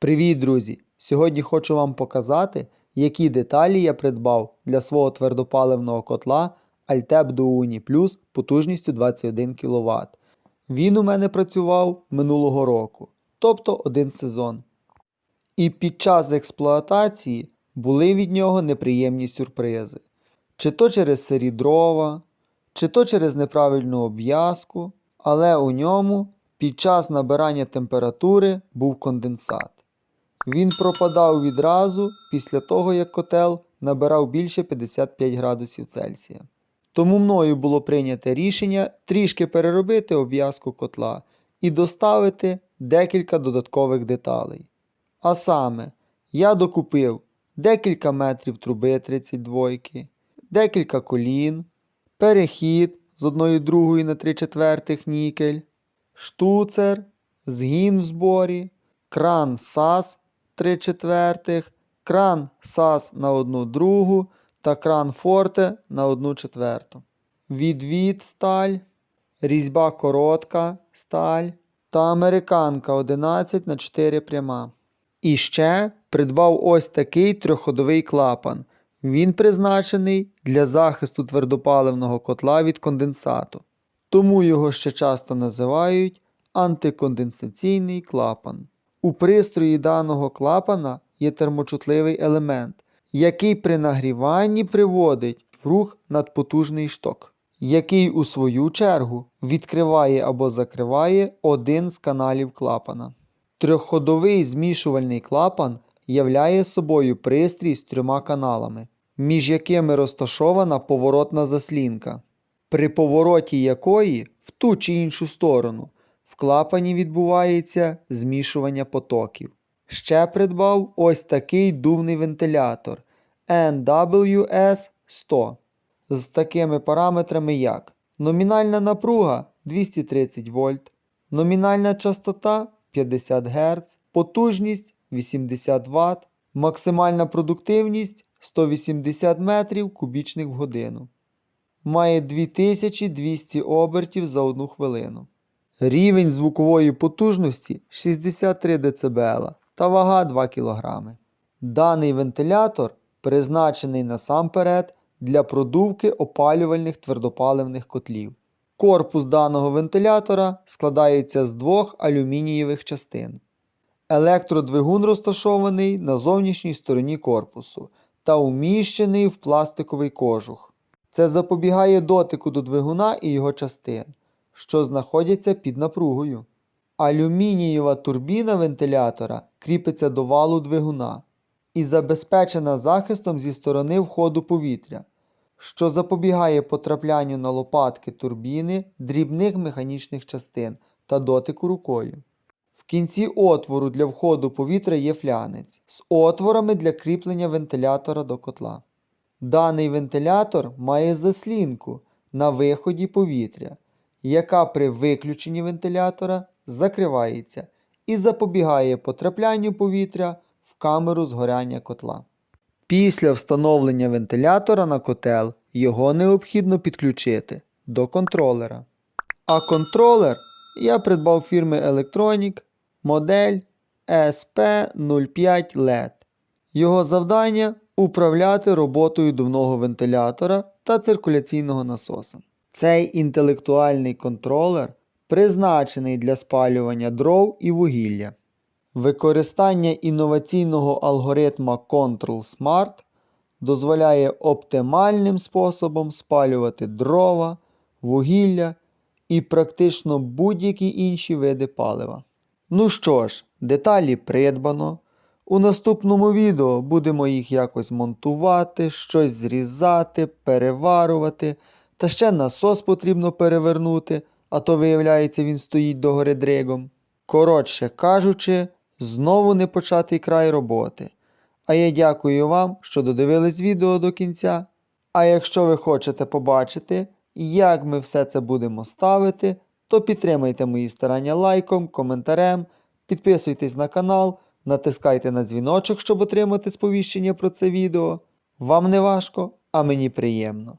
Привіт, друзі! Сьогодні хочу вам показати, які деталі я придбав для свого твердопаливного котла Altep Duuni Plus потужністю 21 кВт. Він у мене працював минулого року, тобто один сезон. І під час експлуатації були від нього неприємні сюрпризи. Чи то через сирі дрова, чи то через неправильну обв'язку, але у ньому під час набирання температури був конденсат. Він пропадав відразу після того, як котел набирав більше 55 градусів Цельсія. Тому мною було прийнято рішення трішки переробити обв'язку котла і доставити декілька додаткових деталей. А саме, я докупив декілька метрів труби 32, декілька колін, перехід з 1 другої на 3 четвертих нікель, штуцер, згін в зборі, кран САС 3 четвертих, кран САС на 1 другу та кран Форте на 1 четверту. Відвід сталь, різьба коротка сталь та американка 11 на 4 пряма. І ще придбав ось такий трьохходовий клапан. Він призначений для захисту твердопаливного котла від конденсату. Тому його ще часто називають антиконденсаційний клапан. У пристрої даного клапана є термочутливий елемент, який при нагріванні приводить в рух надпотужний шток, який у свою чергу відкриває або закриває один з каналів клапана. Трьохходовий змішувальний клапан являє собою пристрій з трьома каналами, між якими розташована поворотна заслінка, при повороті якої в ту чи іншу сторону в клапані відбувається змішування потоків. Ще придбав ось такий дувний вентилятор NWS 100 з такими параметрами як номінальна напруга 230 вольт, номінальна частота 50 Гц, потужність 80 Вт, максимальна продуктивність 180 метрів кубічних в годину. Має 2200 обертів за одну хвилину. Рівень звукової потужності 63 дБ та вага 2 кг. Даний вентилятор призначений насамперед для продувки опалювальних твердопаливних котлів. Корпус даного вентилятора складається з двох алюмінієвих частин. Електродвигун розташований на зовнішній стороні корпусу та уміщений в пластиковий кожух. Це запобігає дотику до двигуна і його частин, що знаходяться під напругою. Алюмінієва турбіна вентилятора кріпиться до валу двигуна і забезпечена захистом зі сторони входу повітря, що запобігає потраплянню на лопатки турбіни дрібних механічних частин та дотику рукою. В кінці отвору для входу повітря є флянець з отворами для кріплення вентилятора до котла. Даний вентилятор має заслінку на виході повітря, яка при виключенні вентилятора закривається і запобігає потраплянню повітря в камеру згоряння котла. Після встановлення вентилятора на котел його необхідно підключити до контролера. А контролер я придбав фірми Electronic модель SP05 LED. Його завдання управляти роботою дувного вентилятора та циркуляційного насоса. Цей інтелектуальний контролер призначений для спалювання дров і вугілля. Використання інноваційного алгоритма Control Smart дозволяє оптимальним способом спалювати дрова, вугілля і практично будь-які інші види палива. Ну що ж, деталі придбано. У наступному відео будемо їх якось монтувати, щось зрізати, переварувати, та ще насос потрібно перевернути, а то виявляється він стоїть догори дригом. Коротше кажучи, знову не початий край роботи. А я дякую вам, що додивились відео до кінця. А якщо ви хочете побачити, як ми все це будемо ставити, то підтримайте мої старання лайком, коментарем, підписуйтесь на канал, натискайте на дзвіночок, щоб отримати сповіщення про це відео. Вам не важко, а мені приємно.